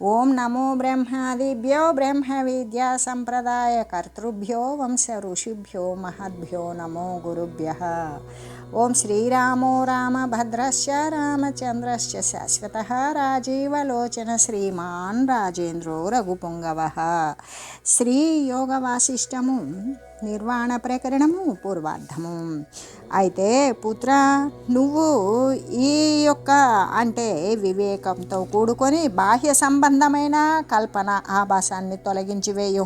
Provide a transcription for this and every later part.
ओं नमो ब्रह्मादिभ्यो ब्रह्म विद्या संप्रदायकर्तृभ्यो वंश ऋषिभ्यो महद्भ्यो नमो गुरुभ्यः। ॐ श्रीरामो रामभद्रश्च रामचन्द्रश्च शाश्वतः राजीवलोचन श्रीमान् राजेन्द्रो रघुपुङ्गवः। श्रीयोगवासिष्ठमु నిర్వాణ ప్రకరణము పూర్వార్థము అయితే పుత్ర నువ్వు ఈ యొక్క అంటే వివేకంతో కూడుకొని బాహ్య సంబంధమైన కల్పన ఆభాసాన్ని తొలగించి వేయు.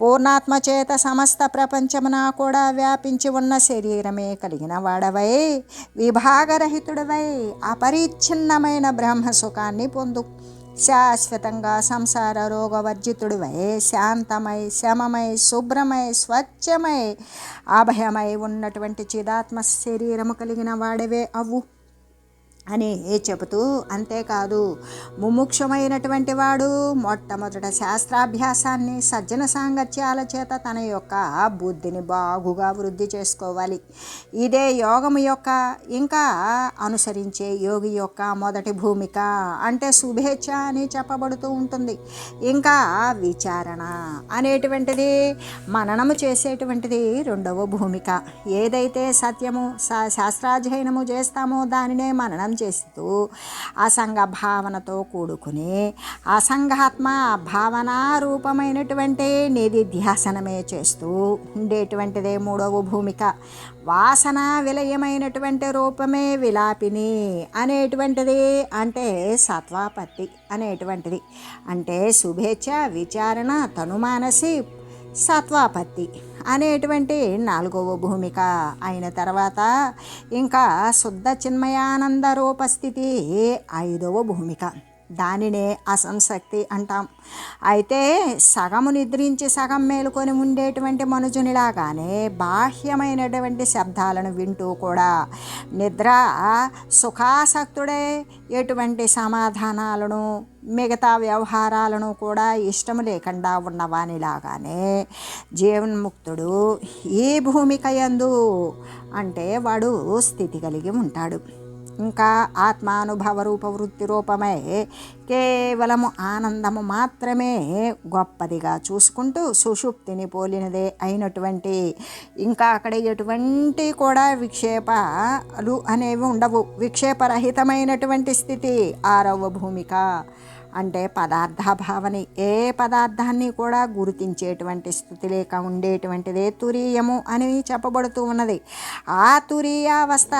పూర్ణాత్మ చేత సమస్త ప్రపంచమున కూడా వ్యాపించి ఉన్న శరీరమే కలిగిన వాడవై విభాగరహితుడవై అపరిచ్ఛిన్నమైన బ్రహ్మ సుఖాన్ని పొందు. శాశ్వతంగా సంసార రోగవర్జితుడివై శాంతమై శమమై శుభ్రమై స్వచ్ఛమై అభయమై ఉన్నటువంటి చిదాత్మ శరీరము కలిగిన వాడవే అవ్వు. అని చెబుతూ అంతేకాదు ముముక్షమైనటువంటి వాడు మొట్టమొదట శాస్త్రాభ్యాసాన్ని సజ్జన సాంగత్యాల చేత తన యొక్క బుద్ధిని బాగుగా వృద్ధి చేసుకోవాలి. ఇదే యోగము యొక్క ఇంకా అనుసరించే యోగి యొక్క మొదటి భూమిక అంటే శుభేచ్ఛ అని చెప్పబడుతూ ఉంటుంది. ఇంకా విచారణ అనేటువంటిది మననము చేసేటువంటిది రెండవ భూమిక. ఏదైతే సత్యము శాస్త్రాధ్యయనము చేస్తామో దానినే మననం చేస్తూ అసంగ భావనతో కూడుకుని అసంఘాత్మ భావన రూపమైనటువంటి నిధిధ్యాసనమే చేస్తూ ఉండేటువంటిదే మూడవ భూమిక. వాసన విలయమైనటువంటి రూపమే విలాపిని అనేటువంటిది అంటే సత్వాపత్తి అనేటువంటిది. అంటే శుభేచ్ఛ విచారణ తనుమానసి సత్వాపత్తి అనేటువంటి నాలుగవ భూమిక. అయిన తర్వాత ఇంకా శుద్ధ చిన్మయానంద రూపస్థితి ఐదవ భూమిక. దానినే అసంశక్తి అంటాం. అయితే సగము నిద్రించి సగం మేలుకొని ఉండేటువంటి మనుజునిలాగానే బాహ్యమైనటువంటి శబ్దాలను వింటూ కూడా నిద్ర సుఖాసక్తుడే ఎటువంటి సమాధానాలను మిగతా వ్యవహారాలను కూడా ఇష్టం లేకుండా ఉన్నవానిలాగానే జీవన్ముక్తుడు ఈ భూమిక ఎందు అంటే వాడు స్థితి కలిగి ఉంటాడు. ఇంకా ఆత్మానుభవ రూప వృత్తి రూపమే కేవలము ఆనందము మాత్రమే గొప్పదిగా చూసుకుంటూ సుషుప్తిని పోలినదే అయినటువంటి ఇంకా అక్కడ ఎటువంటి కూడా విక్షేపాలు అనేవి ఉండవు. విక్షేపరహితమైనటువంటి స్థితి ఆరవ భూమిక. అంటే పదార్థభావన ఏ పదార్థాన్ని కూడా గుర్తించేటువంటి స్థితి లేక ఉండేటువంటిదే తురీయము అని చెప్పబడుతూ ఉన్నది. ఆ తురీయావస్థ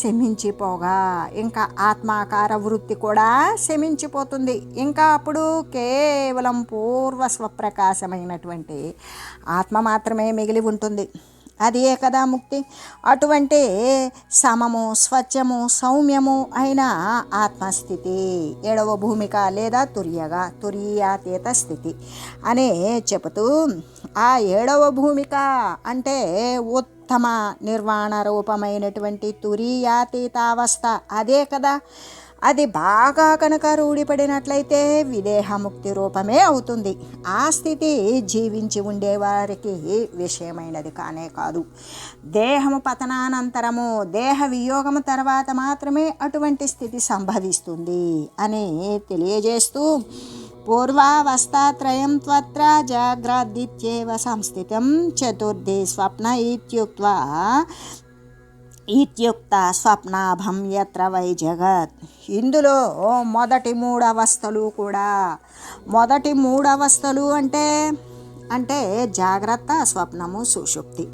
శమించిపోగా ఇంకా ఆత్మాకార వృత్తి కూడా శమించిపోతుంది. ఇంకా అప్పుడు కేవలం పూర్వ స్వప్రకాశమైనటువంటి ఆత్మ మాత్రమే మిగిలి ఉంటుంది. అది ఏ కదా ముక్తి. అటువంటి సమము స్వచ్ఛము సౌమ్యము అయిన ఆత్మస్థితి ఏడవ భూమిక లేదా తుర్యగా తుర్యాతీత స్థితి అని చెబుతూ ఆ ఏడవ భూమిక అంటే ఉత్తమ నిర్వాణ రూపమైనటువంటి తురీయాతీతావస్థ. అదే కదా అది బాగా కనుక రూఢిపడినట్లయితే విదేహముక్తి రూపమే అవుతుంది. ఆ స్థితి జీవించి ఉండేవారికి విషయమైనది కానే కాదు. దేహము పతనానంతరము దేహ వియోగము తర్వాత మాత్రమే అటువంటి స్థితి సంభవిస్తుంది అని తెలియజేస్తూ పూర్వావస్థాత్రయం త్వత్ర జాగ్రద్దిత్యేవ సంస్థితం చతుర్థి స్వప్న ఇత్యుక్వా ఇత్యుక్త స్వప్నాభం యత్ర వై జగత్. ఇందులో మొదటి మూడు అవస్థలు కూడా. మొదటి మూడు అవస్థలు అంటే అంటే జాగ్రత్త స్వప్నము సుషుప్తి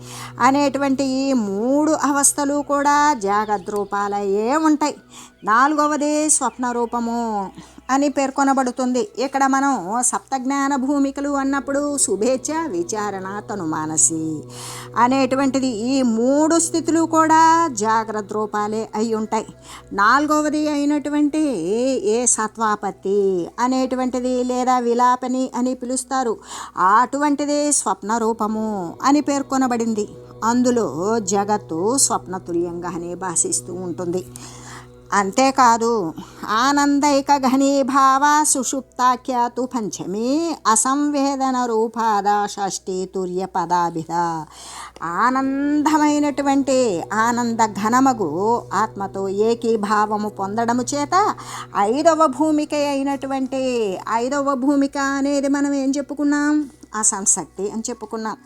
అనేటువంటి ఈ మూడు అవస్థలు కూడా జాగ్రత్త రూపాలయే ఉంటాయి. నాలుగవది స్వప్న రూపము అని పేర్కొనబడుతుంది. ఇక్కడ మనం సప్తజ్ఞాన భూమికలు అన్నప్పుడు శుభేచ్ఛ విచారణ తను మానసి అనేటువంటిది ఈ మూడు స్థితులు కూడా జాగ్రత్త రూపాలే అయి ఉంటాయి. నాలుగవది అయినటువంటి ఏ సత్వాపత్తి అనేటువంటిది లేదా విలాపని అని పిలుస్తారు. అటువంటిది స్వప్న రూపము అని పేర్కొనబడింది. అందులో జగత్తు స్వప్నతుల్యంగానే భాషిస్తూ ఉంటుంది. అంతేకాదు ఆనందైక ఘనీభావ సుషుప్తాఖ్యాతు పంచమి అసంవేదన రూపాద షష్ఠి తుర్య పదాభిధ ఆనందమైనటువంటి ఆనంద ఘనమగు ఆత్మతో ఏకీభావము పొందడము చేత ఐదవ భూమిక అయినటువంటి ఐదవ భూమిక అనేది మనం ఏం చెప్పుకున్నాం? అసంశక్తి అని చెప్పుకున్నాం.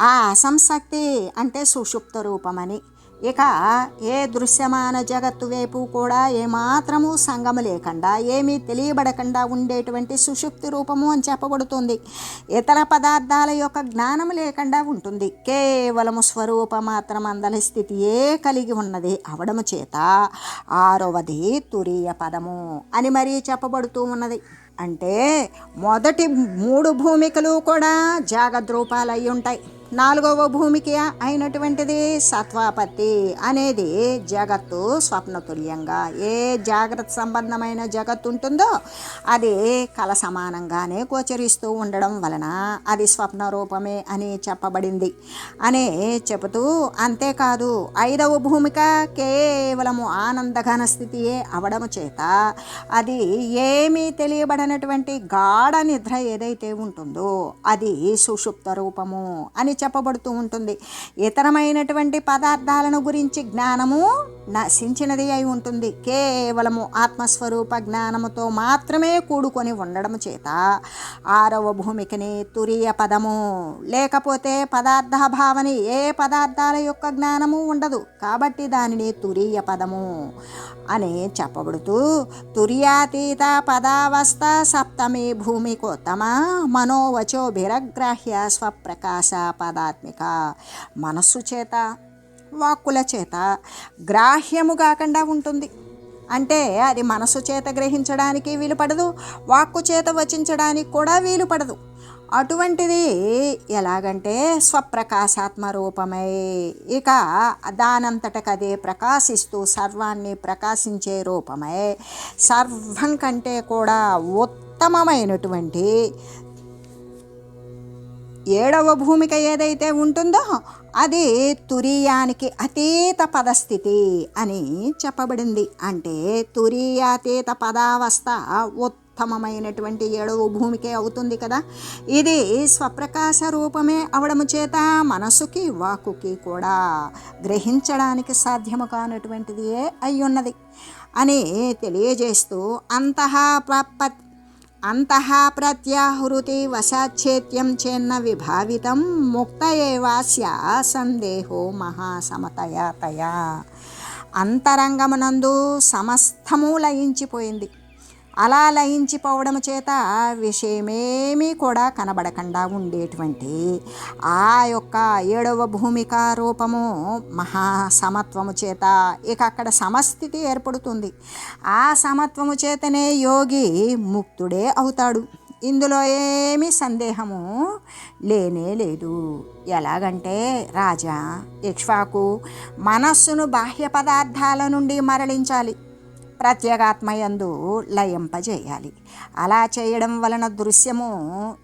ఆ అసంశక్తి అంటే సుషుప్త రూపమని. ఇక ఏ దృశ్యమాన జగత్తు వైపు కూడా ఏమాత్రము సంగము లేకుండా ఏమీ తెలియబడకుండా ఉండేటువంటి సుషుప్తి రూపము అని చెప్పబడుతుంది. ఇతర పదార్థాల యొక్క జ్ఞానము లేకుండా ఉంటుంది. కేవలము స్వరూప మాత్రం అందలి స్థితియే కలిగి ఉన్నది. అవడము చేత ఆరవది తురీయ పదము అని మరీ చెప్పబడుతూ ఉన్నది. అంటే మొదటి మూడు భూమికలు కూడా జాగ్రత్త రూపాలు అయి ఉంటాయి. నాలుగవ భూమికి అయినటువంటిది సత్వాపత్తి అనేది జగత్తు స్వప్నతుల్యంగా ఏ జాగ్రత్త సంబంధమైన జగత్తు ఉంటుందో అది కల సమానంగానే గోచరిస్తూ ఉండడం వలన అది స్వప్న రూపమే అని చెప్పబడింది. అని చెబుతూ అంతేకాదు ఐదవ భూమిక కేవలము ఆనందఘన స్థితియే అవడము చేత అది ఏమీ తెలియబడినటువంటి గాఢ నిద్ర ఏదైతే ఉంటుందో అది సుషుప్త రూపము అని చెప్పబడుతూ ఉంటుంది. ఇతరమైనటువంటి పదార్థాలను గురించి జ్ఞానము నశించినది అయి ఉంటుంది. కేవలము ఆత్మస్వరూప జ్ఞానముతో మాత్రమే కూడుకొని ఉండడం చేత ఆరవ భూమికిని తురియ పదము. లేకపోతే పదార్థ భావని ఏ పదార్థాల యొక్క జ్ఞానము ఉండదు. కాబట్టి దానిని తురియ పదము అని చెప్పబడుతూ తుర్యాతీత పదావస్థ సప్తమి భూమికోత్తమ మనోవచోభిరగ్రాహ్య స్వప్రకాశ పదాత్మిక మనస్సు చేత వాక్కుల చేత గ్రాహ్యము కాకుండా ఉంటుంది. అంటే అది మనసు చేత గ్రహించడానికి వీలు పడదు వాక్కు చేత వచించడానికి కూడా వీలు పడదు. అటువంటిది ఎలాగంటే స్వప్రకాశాత్మ రూపమై ఇక దానంతటకదే ప్రకాశిస్తూ సర్వాన్ని ప్రకాశించే రూపమై సర్వం కంటే కూడా ఉత్తమమైనటువంటి ఏడవ భూమిక ఏదైతే ఉంటుందో అది తురీయానికి అతీత పదస్థితి అని చెప్పబడింది. అంటే తురీయాతీత పదావస్థ ఉత్తమమైనటువంటి ఏడవ భూమికే అవుతుంది కదా. ఇది స్వప్రకాశ రూపమే అవడము చేత మనసుకి వాకుకి కూడా గ్రహించడానికి సాధ్యము కానటువంటిది అయి ఉన్నది అని తెలియజేస్తూ అంతః ప్రపత్ అంతః ప్రత్యాహృతి వశాచ్ఛేత్యం చేన్న విభావితం ముక్త ఏవాస్య సందేహో మహాసమతయా తయా అంతరంగమునందు సమస్తము లయించిపోయింది. అలా లయించిపోవడం చేత విషయమేమీ కూడా కనబడకుండా ఉండేటువంటి ఆ యొక్క ఏడవ భూమిక రూపము మహాసమత్వము చేత ఇక అక్కడ సమస్థితి ఏర్పడుతుంది. ఆ సమత్వము చేతనే యోగి ముక్తుడే అవుతాడు. ఇందులో ఏమీ సందేహము లేనే లేదు. ఎలాగంటే రాజా ఇక్ష్వాకు మనస్సును బాహ్య పదార్థాల నుండి మరలించాలి. ప్రత్యేగాత్మయందు లయింపజేయాలి. అలా చేయడం వలన దృశ్యము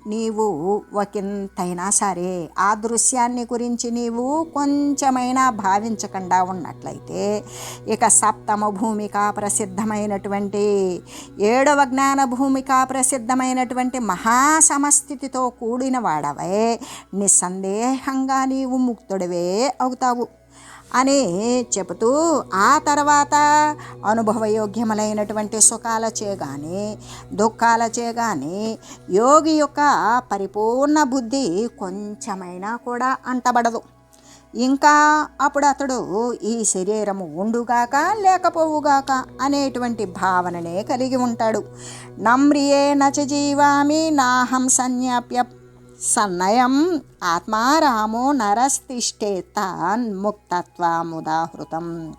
నీవు ఒకంతైనా సరే ఆ దృశ్యాన్ని గురించి నీవు కొంచెమైనా భావించకుండా ఉన్నట్లయితే ఇక సప్తమ భూమిక ప్రసిద్ధమైనటువంటి ఏడవ జ్ఞాన భూమిక ప్రసిద్ధమైనటువంటి మహాసమస్థితితో కూడిన వాడవే. నిస్సందేహంగా నీవు ముక్తుడివే అవుతావు. అని చెబుతూ ఆ తర్వాత అనుభవయోగ్యములైనటువంటి సుఖాలచే కానీ దుఃఖాలచే కానీ యోగి యొక్క పరిపూర్ణ బుద్ధి కొంచెమైనా కూడా అంటబడదు. ఇంకా అప్పుడు అతడు ఈ శరీరము ఉండుగాక లేకపోవుగాక అనేటువంటి భావననే కలిగి ఉంటాడు. నమ్రియే నచ జీవామి నాహం సన్యాప్య సన్నయం ఆత్మారామో నరస్తిష్టేతాన్ ముక్తత్వముదాహృతం.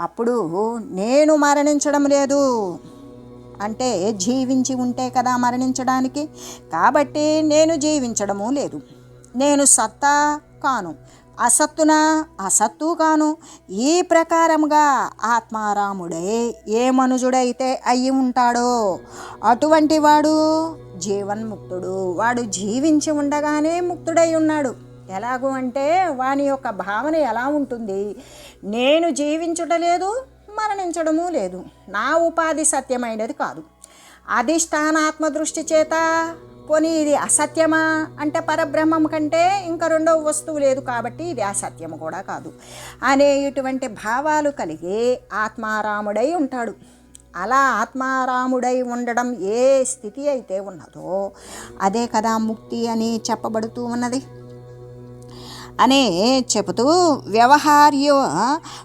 అప్పుడు నేను మరణించడం లేదు. అంటే జీవించి ఉంటే కదా మరణించడానికి? కాబట్టి నేను జీవించడము లేదు. నేను సత్తా కాను. అసత్తున అసత్తు కాను. ఈ ప్రకారముగా ఆత్మారాముడే ఏ మనుజుడైతే అయి ఉంటాడో అటువంటి వాడు జీవన్ముక్తుడు. వాడు జీవించి ఉండగానే ముక్తుడై ఉన్నాడు. ఎలాగూ అంటే వాని యొక్క భావన ఎలా ఉంటుంది? నేను జీవించుటలేదు మరణించడము లేదు. నా ఉపాధి సత్యమైనది కాదు. అధిష్టానాత్మ దృష్టి చేత పోనీ ఇది అసత్యమా? అంటే పరబ్రహ్మం కంటే ఇంకా రెండవ వస్తువు లేదు కాబట్టి ఇది అసత్యము కూడా కాదు. అనే ఇటువంటి భావాలు కలిగి ఆత్మారాముడై ఉంటాడు. అలా ఆత్మారాముడై ఉండడం ఏ స్థితి అయితే ఉన్నదో అదే కదా ముక్తి అని చెప్పబడుతూ ఉన్నది. అనే చెబుతూ వ్యవహార్యో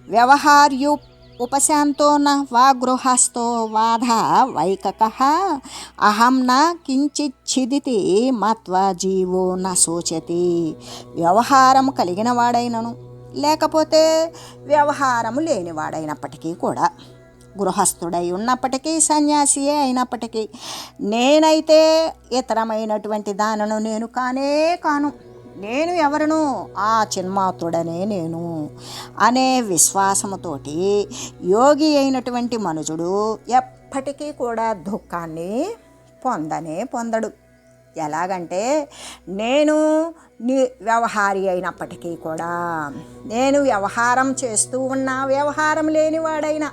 వ్యవహార్యు ఉపశాంతో న వా గృహస్థో వాధ వైకక అహం న కించిచ్చిదితి మత్వా జీవో న శోచతి. వ్యవహారం కలిగిన వాడైనను లేకపోతే వ్యవహారము లేనివాడైనప్పటికీ కూడా గృహస్థుడై ఉన్నప్పటికీ సన్యాసియే అయినప్పటికీ నేనైతే ఇతరమైనటువంటి దానను నేను కానే కాను. నేను ఎవరను? ఆ చిన్మాతుడనే నేను అనే విశ్వాసముతోటి యోగి అయినటువంటి మనుజుడు ఎప్పటికీ కూడా దుఃఖాన్ని పొందనే పొందడు. ఎలాగంటే నేను నీ వ్యవహారి అయినప్పటికీ కూడా నేను వ్యవహారం చేస్తూ ఉన్నా వ్యవహారం లేనివాడైనా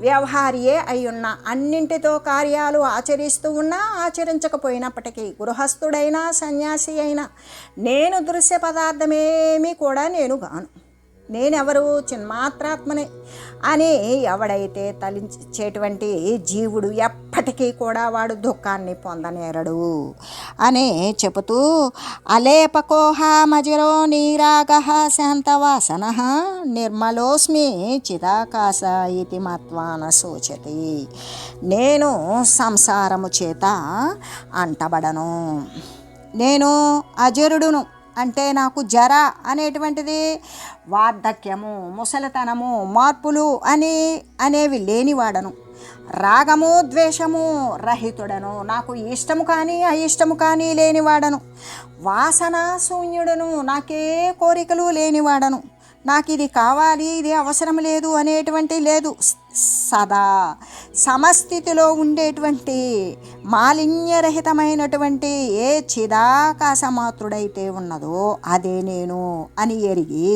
వ్యవహారియే అయి ఉన్నా అన్నింటితో కార్యాలు ఆచరిస్తూ ఉన్నా ఆచరించకపోయినప్పటికీ గృహస్థుడైనా సన్యాసి అయినా నేను దృశ్య పదార్థమేమీ కూడా నేను గాను నేనెవరు? చిన్మాత్రాత్మనే. అని ఎవడైతే తలించేటువంటి జీవుడు ఎప్పటికీ కూడా వాడు దుఃఖాన్ని పొందనేరడు అని చెబుతూ అలేపకోహామజిరో నీరాగ శాంతవాసన నిర్మలోస్మి చిదాకాశ ఇది మత్వాన సూచతి. నేను సంసారము చేత అంటబడను. నేను అజరుడును. అంటే నాకు జర అనేటువంటిది వార్ధక్యము ముసలితనము మార్పులు అని అనేవి లేనివాడను. రాగము ద్వేషము రహితుడను. నాకు ఇష్టము కానీ అయిష్టము కానీ లేనివాడను. వాసన శూన్యుడను నాకే కోరికలు లేనివాడను. నాకు ఇది కావాలి ఇది అవసరం లేదు అనేటువంటి లేదు. సదా సమస్థితిలో ఉండేటువంటి మాలిన్యరహితమైనటువంటి ఏ చిదాకాశమాత్రుడైతే ఉన్నదో అదే నేను అని ఎరిగి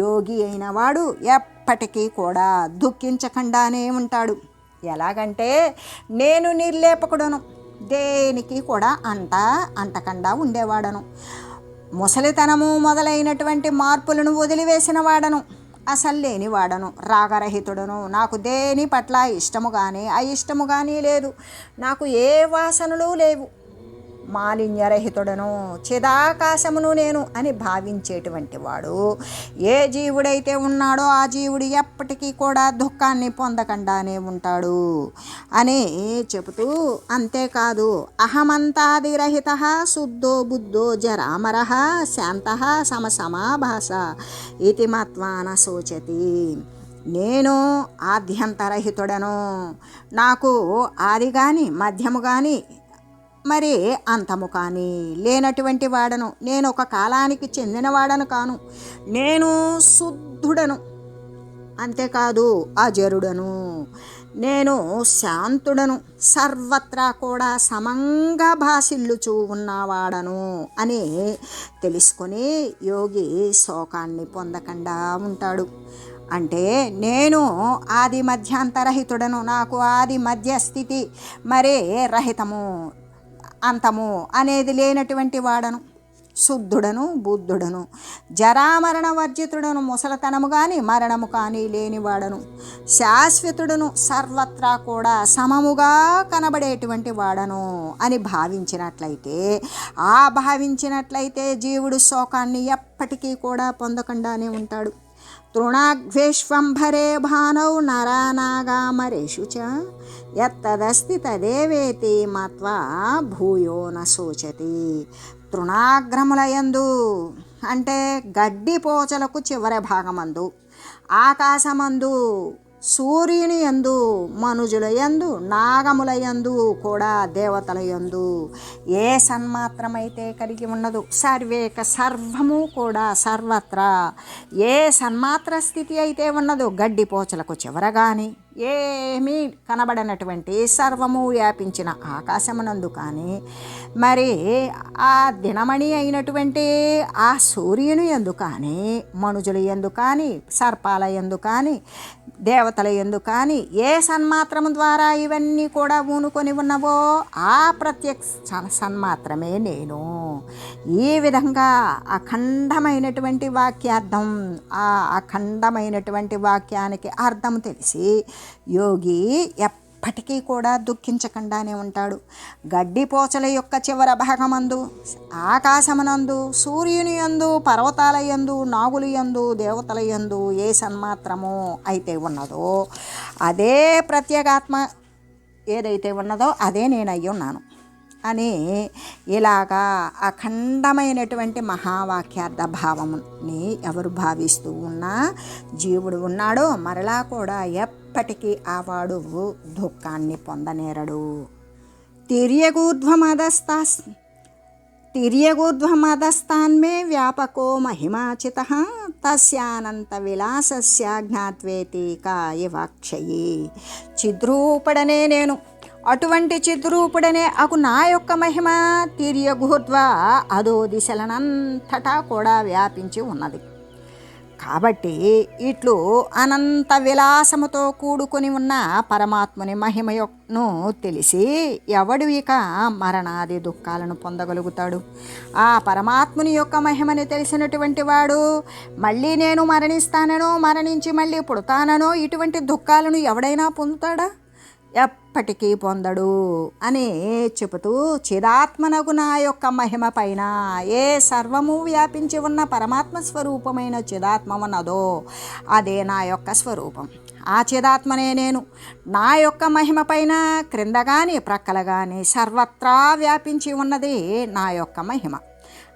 యోగి అయిన వాడు ఎప్పటికీ కూడా దుఃఖించకుండానే ఉంటాడు. ఎలాగంటే నేను నిర్లేపకుడను. దేనికి కూడా అంట అంటకుండా ఉండేవాడను. ముసలితనము మొదలైనటువంటి మార్పులను వదిలివేసిన వాడను అసలు లేని వాడను రాగరహితుడను. నాకు దేని పట్ల ఇష్టము కానీ అయిష్టము కానీ లేదు. నాకు ఏ వాసనలు లేవు. మాలిన్యరహితుడను చిదాకాశమును నేను అని భావించేటువంటి వాడు. ఏ జీవుడైతే ఉన్నాడో ఆ జీవుడు ఎప్పటికీ కూడా దుఃఖాన్ని పొందకుండానే ఉంటాడు అని చెబుతూ అంతేకాదు అహమంతాదిరహిత శుద్ధో బుద్ధో జరామర శాంత సమసమాభాస ఇది మత్వాన శోచతి. నేను ఆద్యంతరహితుడను. నాకు ఆది కానీ మధ్యము కానీ మరి అంతము కానీ లేనటువంటి వాడను. నేను ఒక కాలానికి చెందినవాడను కాను. నేను శుద్ధుడను. అంతేకాదు అజరుడను. నేను శాంతుడను. సర్వత్రా కూడా సమంగా భాసిల్లుచూ ఉన్నవాడను అని తెలుసుకొని యోగి శోకాన్ని పొందకుండా ఉంటాడు. అంటే నేను ఆది మధ్యాంతరహితుడను. నాకు ఆది మధ్య స్థితి మరే రహితము అంతము అనేది లేనటువంటి వాడను. శుద్ధుడను బుద్ధుడను జరామరణ వర్జితుడను ముసలతనము కానీ మరణము కానీ లేనివాడను శాశ్వతుడను సర్వత్రా కూడా సమముగా కనబడేటువంటి వాడను అని భావించినట్లయితే ఆ భావించినట్లయితే జీవుడు శోకాన్ని ఎప్పటికీ కూడా పొందకుండానే ఉంటాడు. తృణాగ్వేష్వంభరే భానౌ నరానాగామరేషు చ యత్తదస్తి తదేవేతి మత్వా భూయో న తృణాగ్రములయందు అంటే గడ్డి పోచలకు చివరి భాగమందు ఆకాశమందు సూర్యుని యందు మనుజుల యందు నాగముల యందు కూడా దేవతల యందు ఏ సన్మాత్రమైతే కలిగి ఉన్నదో సర్వేక సర్వము కూడా సర్వత్రా. ఏ సన్మాత్ర స్థితి అయితే ఉన్నదో గడ్డి పోచలకు చివర కానీ ఏమీ కనబడనటువంటి సర్వము వ్యాపించిన ఆకాశమునందు కానీ మరి ఆ దినమణి అయినటువంటి ఆ సూర్యుని ఎందు కానీ మనుజుల ఎందు కానీ సర్పాల ఎందు కానీ దేవతల ఎందు. కానీ ఏ సన్మాత్రము ద్వారా ఇవన్నీ కూడా ఊనుకొని ఉన్నవో ఆ ప్రత్యక్ష సన్- సన్మాత్రమే నేను. ఈ విధంగా అఖండమైనటువంటి వాక్యార్థం ఆ అఖండమైనటువంటి వాక్యానికి అర్థం తెలిసి యోగి ఎప్పటికీ కూడా దుఃఖించకుండానే ఉంటాడు. గడ్డి పోచల యొక్క చివర భాగమందు ఆకాశమునందు సూర్యుని యందు పర్వతాల యందు నాగుల యందు దేవతల యందు ఏ సన్మాత్రము అయితే ఉన్నదో అదే ప్రత్యేగాత్మ ఏదైతే ఉన్నదో అదే నేను అయ్యి ఉన్నాను అని ఇలాగా అఖండమైనటువంటి మహావాక్యార్థ భావంని ఎవరు భావిస్తూ ఉన్నా జీవుడు ఉన్నాడో మరలా కూడా ఎప్పటికీ ఆవాడు దుఃఖాన్ని పొందనేరడు. తిర్యగూర్ధ్వమదస్తాస్ తిర్యగూర్ధ్వమదస్తాన్మే వ్యాపకో మహిమాచిత తస్యానంత విలాసస్య జ్ఞాత్వేతి కాయవాక్షయి చిద్రూపడనే నేను అటువంటి చిద్రూపుడనే అకు నా యొక్క మహిమ తిర్యగూర్ధ్వ అదో దిశలనంతటా కూడా వ్యాపించి ఉన్నది. కాబట్టి ఇట్లు అనంత విలాసముతో కూడుకొని ఉన్న పరమాత్ముని మహిమను తెలిసి ఎవడు ఇక మరణాది దుఃఖాలను పొందగలుగుతాడు? ఆ పరమాత్ముని యొక్క మహిమని తెలిసినటువంటి వాడు మళ్ళీ నేను మరణిస్తాననో మరణించి మళ్ళీ పుడతాననో ఇటువంటి దుఃఖాలను ఎవడైనా పొందుతాడా? ఎప్పటికీ పొందడు అని చెబుతూ చిదాత్మనగు నా యొక్క మహిమ పైన ఏ సర్వము వ్యాపించి ఉన్న పరమాత్మ స్వరూపమైన చిదాత్మన్నదో అదే నా యొక్క స్వరూపం. ఆ చిదాత్మనే నేను. నా యొక్క మహిమ పైన క్రింద కానీ ప్రక్కల కానీ సర్వత్రా వ్యాపించి ఉన్నది నా యొక్క మహిమ.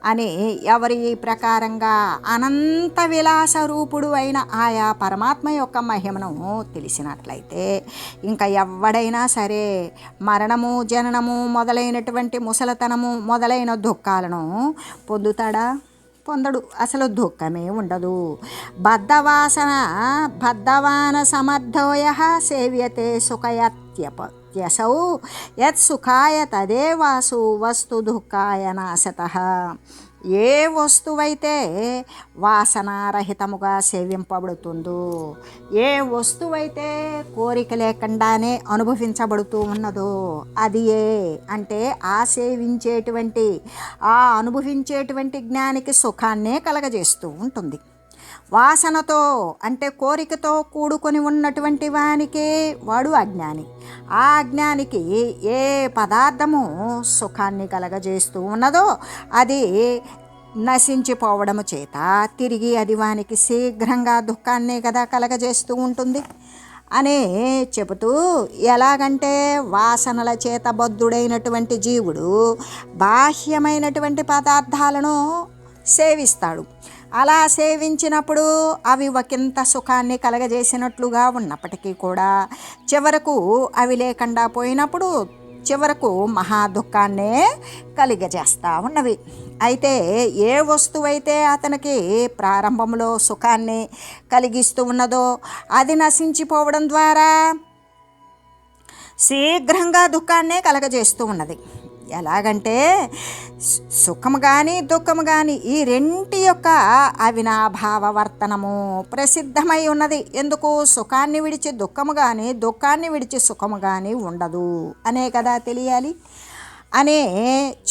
అని ఎవరి ప్రకారంగా అనంత విలాస రూపుడు అయిన ఆయా పరమాత్మ యొక్క మహిమను తెలిసినట్లయితే ఇంకా ఎవడైనా సరే మరణము జననము మొదలైనటువంటి ముసలతనము మొదలైన దుఃఖాలను పొందుతాడా? పొందడు. అసలు దుఃఖమే ఉండదు. బద్ధవాసన బద్ధవాన సమర్థోయ సేవ్యతే సుఖయత్యప ఇత్యసౌ యత్ సుఖాయ తదే వాసు వస్తు దుఃఖాయ నాశత ఏ వస్తువైతే వాసనారహితముగా సేవింపబడుతుందో ఏ వస్తువైతే కోరిక లేకుండానే అనుభవించబడుతూ ఉన్నదో అది ఏ అంటే ఆ సేవించేటువంటి ఆ అనుభవించేటువంటి జ్ఞానికి సుఖాన్నే కలగజేస్తూ ఉంటుంది. వాసనతో అంటే కోరికతో కూడుకొని ఉన్నటువంటి వానికి వాడు అజ్ఞాని. ఆ అజ్ఞానికి ఏ పదార్థము సుఖాన్ని కలగజేస్తూ ఉన్నదో అది నశించిపోవడము చేత తిరిగి అది వానికి శీఘ్రంగా దుఃఖాన్నే కదా కలగజేస్తూ ఉంటుంది. అని చెబుతూ ఎలాగంటే వాసనల చేత బద్ధుడైనటువంటి జీవుడు బాహ్యమైనటువంటి పదార్థాలను సేవిస్తాడు. అలా సేవించినప్పుడు అవి ఒకంత సుఖాన్ని కలగజేసినట్లుగా ఉన్నప్పటికీ కూడా చివరకు అవి లేకుండా పోయినప్పుడు చివరకు మహా దుఃఖాన్నే కలిగజేస్తూ ఉన్నవి. అయితే ఏ వస్తువైతే అతనికి ప్రారంభంలో సుఖాన్ని కలిగిస్తూ ఉన్నదో అది నశించిపోవడం ద్వారా శీఘ్రంగా దుఃఖాన్నే కలగజేస్తూ ఉన్నది. ఎలాగంటే సుఖము కానీ దుఃఖము కానీ ఈ రెంటి యొక్క అవినాభావ వర్తనము ప్రసిద్ధమై ఉన్నది. ఎందుకు? సుఖాన్ని విడిచి దుఃఖము కానీ దుఃఖాన్ని విడిచి సుఖము కానీ ఉండదు. అనే కదా తెలియాలి. అనే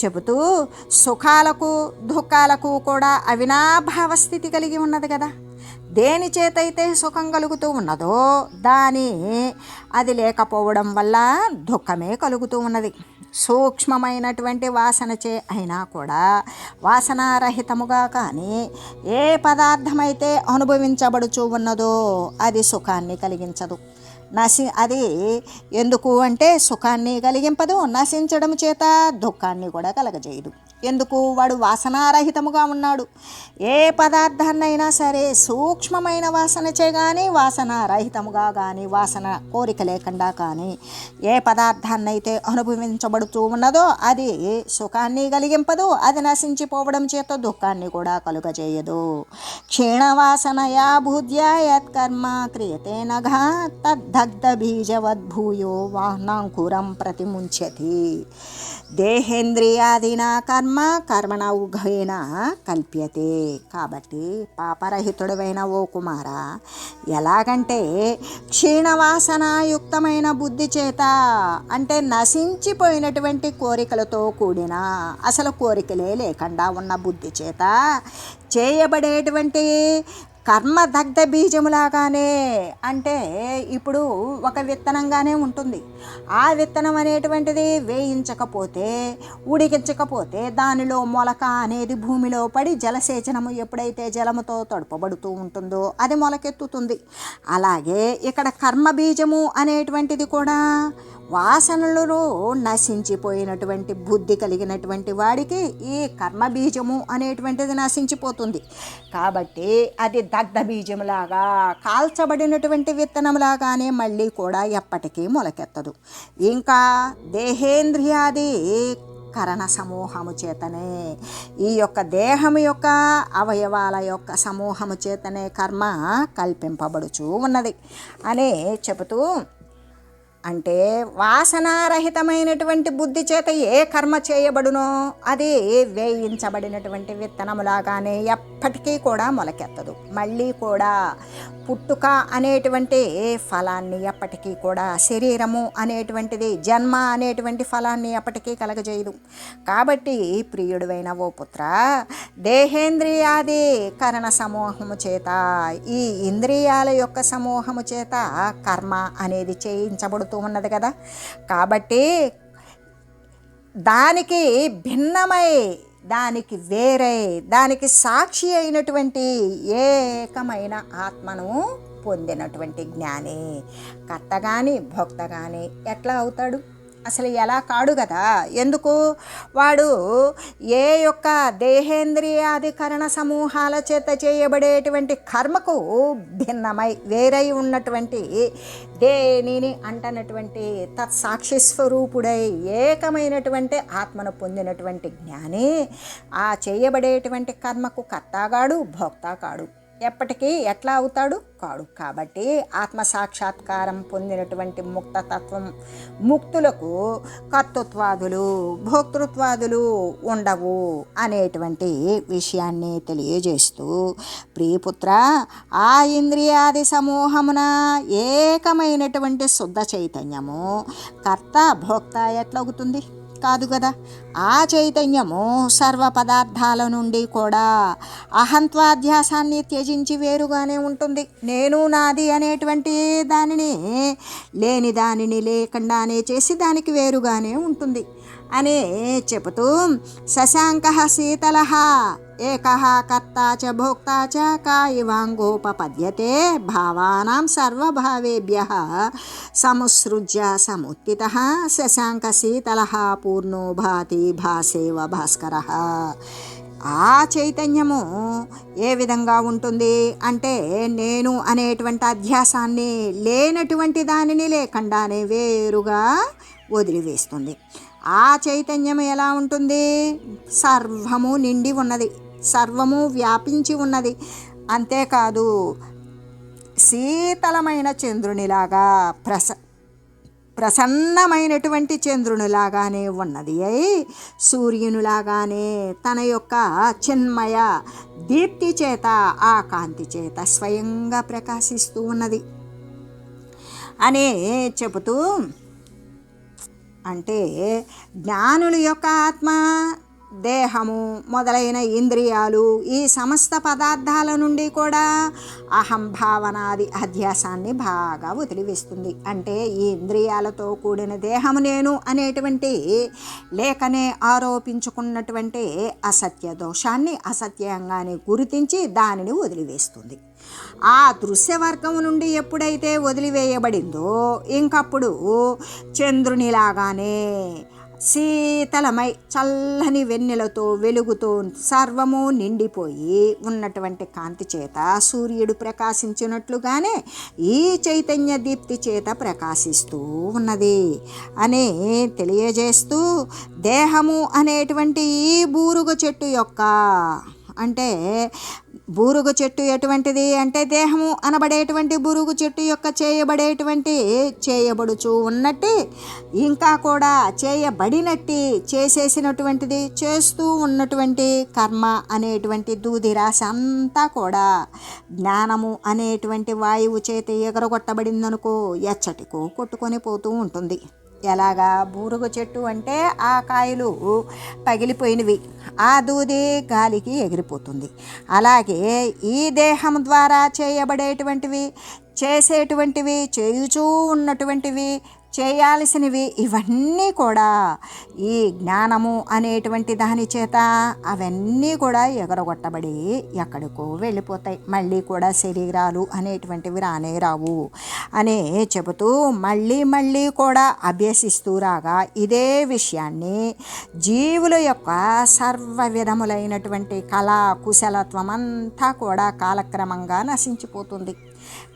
చెబుతూ సుఖాలకు దుఃఖాలకు కూడా అవినాభావ స్థితి కలిగి ఉన్నది కదా. దేని చేతైతే సుఖం కలుగుతూ ఉన్నదో దాని అది లేకపోవడం వల్ల దుఃఖమే కలుగుతూ ఉన్నది. సూక్ష్మమైనటువంటి వాసనచే అయినా కూడా వాసనారహితముగా కానీ ఏ పదార్థమైతే అనుభవించబడుచు ఉన్నదో అది సుఖాన్ని కలిగించదు. నశి అది ఎందుకు అంటే సుఖాన్ని కలిగింపదు నశించడం చేత దుఃఖాన్ని కూడా కలగజేయదు. ఎందుకు? వాడు వాసనారహితముగా ఉన్నాడు. ఏ పదార్థాన్నైనా సరే సూక్ష్మమైన వాసనచే కానీ వాసనారహితముగా కానీ వాసన కోరిక లేకుండా కానీ ఏ పదార్థాన్నైతే అనుభవించబడుతూ ఉన్నదో అది సుఖాన్ని కలిగింపదు అది నశించిపోవడం చేత దుఃఖాన్ని కూడా కలుగజేయదు. క్షీణవాసనయా భూద్యా యత్కర్మ క్రియతే నఘ తద్ధ దగ్ధబీజవద్భూయో వాహ్నాంకురం ప్రతిముంచతి దేహేంద్రియాదిన కర్మ కర్మణ ఉఘేన కల్ప్యతే. కాబట్టి పాపరహితుడవైన ఓ కుమార ఎలాగంటే క్షీణవాసనాయుక్తమైన బుద్ధి చేత అంటే నశించిపోయినటువంటి కోరికలతో కూడిన అసలు కోరికలే లేకుండా ఉన్న బుద్ధి చేత చేయబడేటువంటి కర్మ దగ్ధ బీజములాగానే అంటే ఇప్పుడు ఒక విత్తనంగానే ఉంటుంది. ఆ విత్తనం అనేటువంటిది వేయించకపోతే ఉడికించకపోతే దానిలో మొలక అనేది భూమిలో పడి జలసేచనము ఎప్పుడైతే జలముతో తడుపబడుతూ ఉంటుందో అది మొలకెత్తుతుంది. అలాగే ఇక్కడ కర్మ బీజము అనేటువంటిది కూడా వాసనలను నశించిపోయినటువంటి బుద్ధి కలిగినటువంటి వాడికి ఈ కర్మ బీజము అనేటువంటిది నశించిపోతుంది. కాబట్టి అది దగ్ధ బీజములాగా కాల్చబడినటువంటి విత్తనంలాగానే మళ్ళీ కూడా ఎప్పటికీ మొలకెత్తదు. ఇంకా దేహేంద్రియాది కరణ సమూహము చేతనే ఈ యొక్క దేహము యొక్క అవయవాల యొక్క సమూహము చేతనే కర్మ కల్పింపబడుచు ఉన్నది. అని చెబుతూ అంటే వాసనారహితమైనటువంటి బుద్ధి చేత ఏ కర్మ చేయబడునో అది వేయించబడినటువంటి విత్తనములాగానే ఎప్పటికీ కూడా మొలకెత్తదు. మళ్ళీ కూడా పుట్టుక అనేటువంటి ఫలాన్ని ఎప్పటికీ కూడా శరీరము అనేటువంటిది జన్మ అనేటువంటి ఫలాన్ని ఎప్పటికీ కలగజేయదు. కాబట్టి ప్రియుడువైన ఓ పుత్ర దేహేంద్రియాది కరణ సమూహము చేత ఈ ఇంద్రియాల యొక్క సమూహము చేత కర్మ అనేది చేయించబడుతుంది. చేయించబడుతూ ఉన్నది కదా. కాబట్టి దానికి భిన్నమై దానికి వేరే దానికి సాక్షి అయినటువంటి ఏకమైన ఆత్మను పొందినటువంటి జ్ఞాని. కర్త కానీ భోక్త కానీ ఎట్లా అవుతాడు? అసలు ఎలా కాడు కదా? ఎందుకు? వాడు ఏ యొక్క దేహేంద్రియాధికరణ సమూహాల చేత చేయబడేటువంటి కర్మకు భిన్నమై వేరై ఉన్నటువంటి దేనిని అంటనటువంటి తత్సాక్షి స్వరూపుడై ఏకమైనటువంటి ఆత్మను పొందినటువంటి జ్ఞాని ఆ చేయబడేటువంటి కర్మకు కర్తాగాడు భోక్తాగాడు. ఎప్పటికీ ఎట్లా అవుతాడు? కాడు. కాబట్టి ఆత్మ సాక్షాత్కారం పొందినటువంటి ముక్తతత్వం ముక్తులకు కర్తృత్వాదులు భోక్తృత్వాదులు ఉండవు అనేటువంటి విషయాన్ని తెలియజేస్తూ ప్రియపుత్ర ఆ ఇంద్రియాది సమూహమున ఏకమైనటువంటి శుద్ధ చైతన్యము కర్త భోక్త ఎట్లవుతుంది? కాదు కదా ఆ చైతన్యము సర్వ పదార్థాల నుండి కూడా అహంత్వాధ్యాసాన్ని త్యజించి వేరుగానే ఉంటుంది. నేను నాది అనేటువంటి దానిని లేని దానిని లేకుండానే చేసి దానికి వేరుగానే ఉంటుంది. అని చెబుతూ శశాంక శీతల ఏక కర్త చ భోక్త చ కాయివాంగోపపద్యతే భావానాం సర్వభావేభ్య సముసృజ్య సముత్థిత శశాంక శీతల పూర్ణో భాతి భాసేవ భాస్కర ఆ చైతన్యము ఏ విధంగా ఉంటుంది అంటే నేను అనేటువంటి అధ్యాసాన్ని లేనటువంటి దానిని లేకుండానే వేరుగా వదిలివేస్తుంది. ఆ చైతన్యం ఎలా ఉంటుంది? సర్వము నిండి ఉన్నది. సర్వము వ్యాపించి ఉన్నది. అంతేకాదు శీతలమైన చంద్రునిలాగా ప్రస ప్రసన్నమైనటువంటి చంద్రునిలాగానే ఉన్నది. అయి సూర్యునిలాగానే తన యొక్క చిన్మయ దీప్తి చేత ఆ కాంతి చేత స్వయంగా ప్రకాశిస్తూ ఉన్నది. అనే చెబుతూ అంటే జ్ఞానుల యొక్క ఆత్మ దేహము మొదలైన ఇంద్రియాలు ఈ సమస్త పదార్థాల నుండి కూడా అహంభావనాది అధ్యాసాన్ని బాగా వదిలివేస్తుంది. అంటే ఈ ఇంద్రియాలతో కూడిన దేహము నేను అనేటువంటి లేఖనే ఆరోపించుకున్నటువంటి అసత్య దోషాన్ని అసత్యంగానే గుర్తించి దానిని వదిలివేస్తుంది. ఆ దృశ్యవర్గం నుండి ఎప్పుడైతే వదిలివేయబడిందో ఇంకప్పుడు చంద్రునిలాగానే శీతలమై చల్లని వెన్నెలతో వెలుగుతో సర్వము నిండిపోయి ఉన్నటువంటి కాంతి చేత సూర్యుడు ప్రకాశించినట్లుగానే ఈ చైతన్య దీప్తి చేత ప్రకాశిస్తూ ఉన్నది అని తెలియజేస్తూ దేహము అనేటువంటి ఈ బూరుగ చెట్టు యొక్క అంటే బూరుగు చెట్టు ఎటువంటిది అంటే దేహము అనబడేటువంటి బూరుగు చెట్టు యొక్క చేయబడేటువంటి చేయబడుచు ఉన్నట్టే ఇంకా కూడా చేయబడినట్టి చేసేసినటువంటిది చేస్తూ ఉన్నటువంటి కర్మ అనేటువంటి దూది రాశి అంతా కూడా జ్ఞానము అనేటువంటి వాయువు చేత ఎగరగొట్టబడిందనుకో ఎచ్చటికో కొట్టుకొని పోతూ ఉంటుంది. ఎలాగా? బూరుగు చెట్టు అంటే ఆ కాయలు పగిలిపోయినవి. ఆ దూది గాలికి ఎగిరిపోతుంది. అలాగే ఈ దేహం ద్వారా చేయబడేటువంటివి చేసేటువంటివి చేయుచూ ఉన్నటువంటివి చేయాల్సినవి ఇవన్నీ కూడా ఈ జ్ఞానము అనేటువంటి దాని చేత అవన్నీ కూడా ఎగరగొట్టబడి ఎక్కడికో వెళ్ళిపోతాయి. మళ్ళీ కూడా శరీరాలు అనేటువంటివి రానే రావు అనే చెబుతూ మళ్ళీ మళ్ళీ కూడా అభ్యసిస్తూ రాగా ఇదే విషయాన్ని జీవుల యొక్క సర్వ విధములైనటువంటి కళా కుశలత్వం అంతా కూడా కాలక్రమంగా నశించిపోతుంది.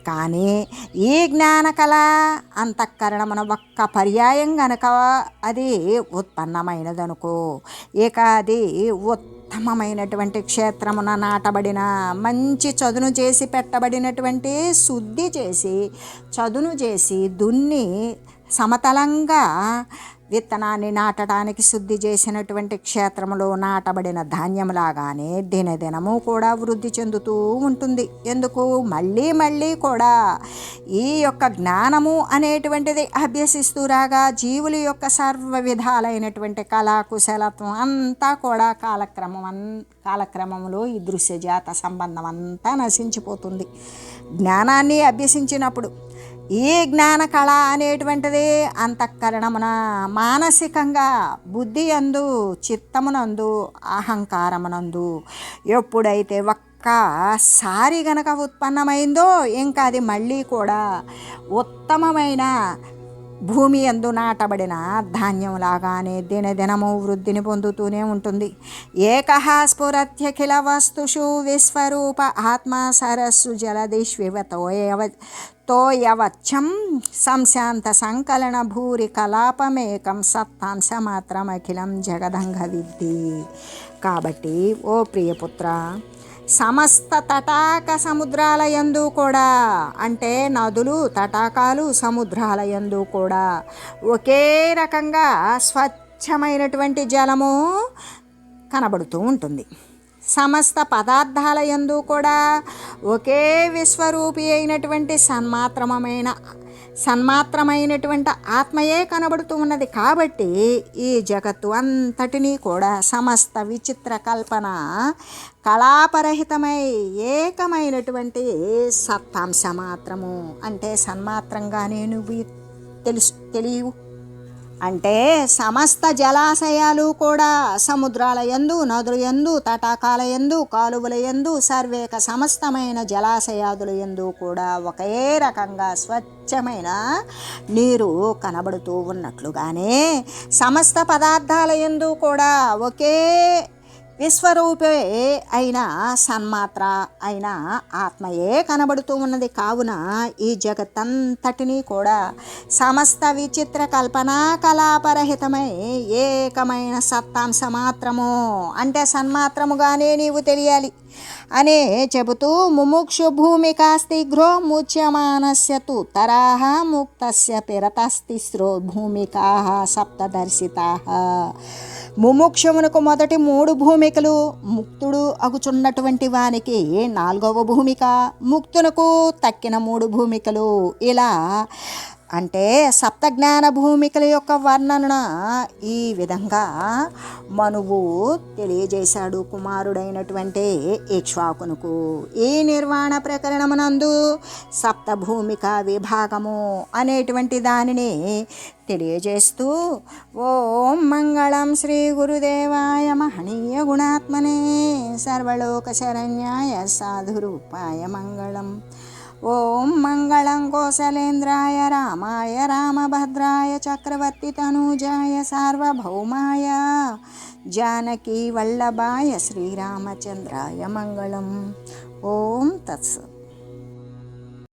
కానీ ఈ జ్ఞానకళ అంతఃకరణమున ఒక్క పర్యాయం గనక అది ఉత్పన్నమైనదనుకో. ఇక అది ఉత్తమమైనటువంటి క్షేత్రమున నాటబడిన మంచి చదును చేసి పెట్టబడినటువంటి శుద్ధి చేసి చదును చేసి దున్ని సమతలంగా విత్తనాన్ని నాటడానికి శుద్ధి చేసినటువంటి క్షేత్రంలో నాటబడిన ధాన్యంలాగానే దినదినము కూడా వృద్ధి చెందుతూ ఉంటుంది. ఎందుకు? మళ్ళీ మళ్ళీ కూడా ఈ యొక్క జ్ఞానము అనేటువంటిది అభ్యసిస్తూ రాగా జీవుల యొక్క సర్వ విధాలైనటువంటి కళా కుశలత్వం అంతా కూడా కాలక్రమం అన్ కాలక్రమంలో ఈ దృశ్యజాత సంబంధం అంతా నశించిపోతుంది. జ్ఞానాన్ని అభ్యసించినప్పుడు ఈ జ్ఞాన కళ అనేటువంటిది అంతఃకరణమున మానసికంగా బుద్ధి అందు చిత్తమునందు అహంకారమునందు ఎప్పుడైతే ఒక్కసారి గనక ఉత్పన్నమైందో ఇంకా అది మళ్ళీ కూడా ఉత్తమమైన భూమి ఎందు నాటబడిన ధాన్యంలాగానే దినదినము వృద్ధిని పొందుతూనే ఉంటుంది. ఏకహ స్ఫురత్యఖిల వస్తుషు విశ్వరూప ఆత్మ సరస్సు జలదిష్వివతోయవ తోయవచ్చం. సంశాంత సంకలన భూరి కలాపమేకం సత్తాంశ మాత్రమఖిలం జగదంగ విద్ది కాబట్టి ఓ ప్రియపుత్ర సమస్త తటాక సముద్రాల యందు కూడా అంటే నదులు తటాకాలు సముద్రాల యందు కూడా ఒకే రకంగా స్వచ్ఛమైనటువంటి జలము కనబడుతూ ఉంటుంది. సమస్త పదార్థాల యందు కూడా ఒకే విశ్వరూపి అయినటువంటి సన్మాత్రమైన సన్మాత్రమైనటువంటి ఆత్మయే కనబడుతూ ఉన్నది. కాబట్టి ఈ జగత్తు అంతటినీ కూడా సమస్త విచిత్ర కల్పన కళాపరహితమై ఏకమైనటువంటి సత్తాంశ మాత్రము. అంటే సన్మాత్రంగానే నువ్వు తెలుసు తెలియవు. అంటే సమస్త జలాశయాలు కూడా సముద్రాల యందు నదుల యందు తటాకాల యందు కాలువల యందు సర్వేక సమస్తమైన జలాశయాదుల యందు కూడా ఒకే రకంగా స్వచ్ఛమైన నీరు కనబడుతూ ఉన్నట్లుగానే సమస్త పదార్థాల యందు కూడా ఒకే విశ్వరూపే అయిన సన్మాత్ర అయిన ఆత్మయే కనబడుతూ ఉన్నది. కావున ఈ జగత్తంతటినీ కూడా సమస్త విచిత్ర కల్పనా కళాపరహితమై ఏకమైన సత్తాంశ మాత్రము. అంటే సన్మాత్రముగానే నీవు తెలియాలి. అనే చెబుతూ ముముక్షు భూమికాస్తిగ్రో ముచ్యమానస్య తు తరాహ ముక్తస్య పిరతస్తిస్రో భూమికా సప్తదర్శితా. ముముక్షమునకు మొదటి మూడు భూమికలు ముక్తుడు అగుచున్నటువంటి వానికి నాలుగవ భూమిక ముక్తునకు తక్కిన మూడు భూమికలు. ఇలా అంటే సప్తజ్ఞాన భూమికల యొక్క వర్ణన ఈ విధంగా మనువు తెలియజేశాడు కుమారుడైనటువంటి ఇక్ష్వాకునుకు ఈ నిర్వాణ ప్రకరణమునందు సప్తభూమిక విభాగము అనేటువంటి దానిని తెలియజేస్తూ ఓం మంగళం శ్రీ గురుదేవాయ మహనీయ గుణాత్మనే సర్వలోక శరణ్యాయ సాధురూపాయ మంగళం. ॐ मङ्गलङ्कोसलेन्द्राय रामाय रामभद्राय चक्रवर्तितनूजाय सार्वभौमाय। जानकीवल्लभाय श्रीरामचन्द्राय मङ्गलम् ॐ तत्सत्।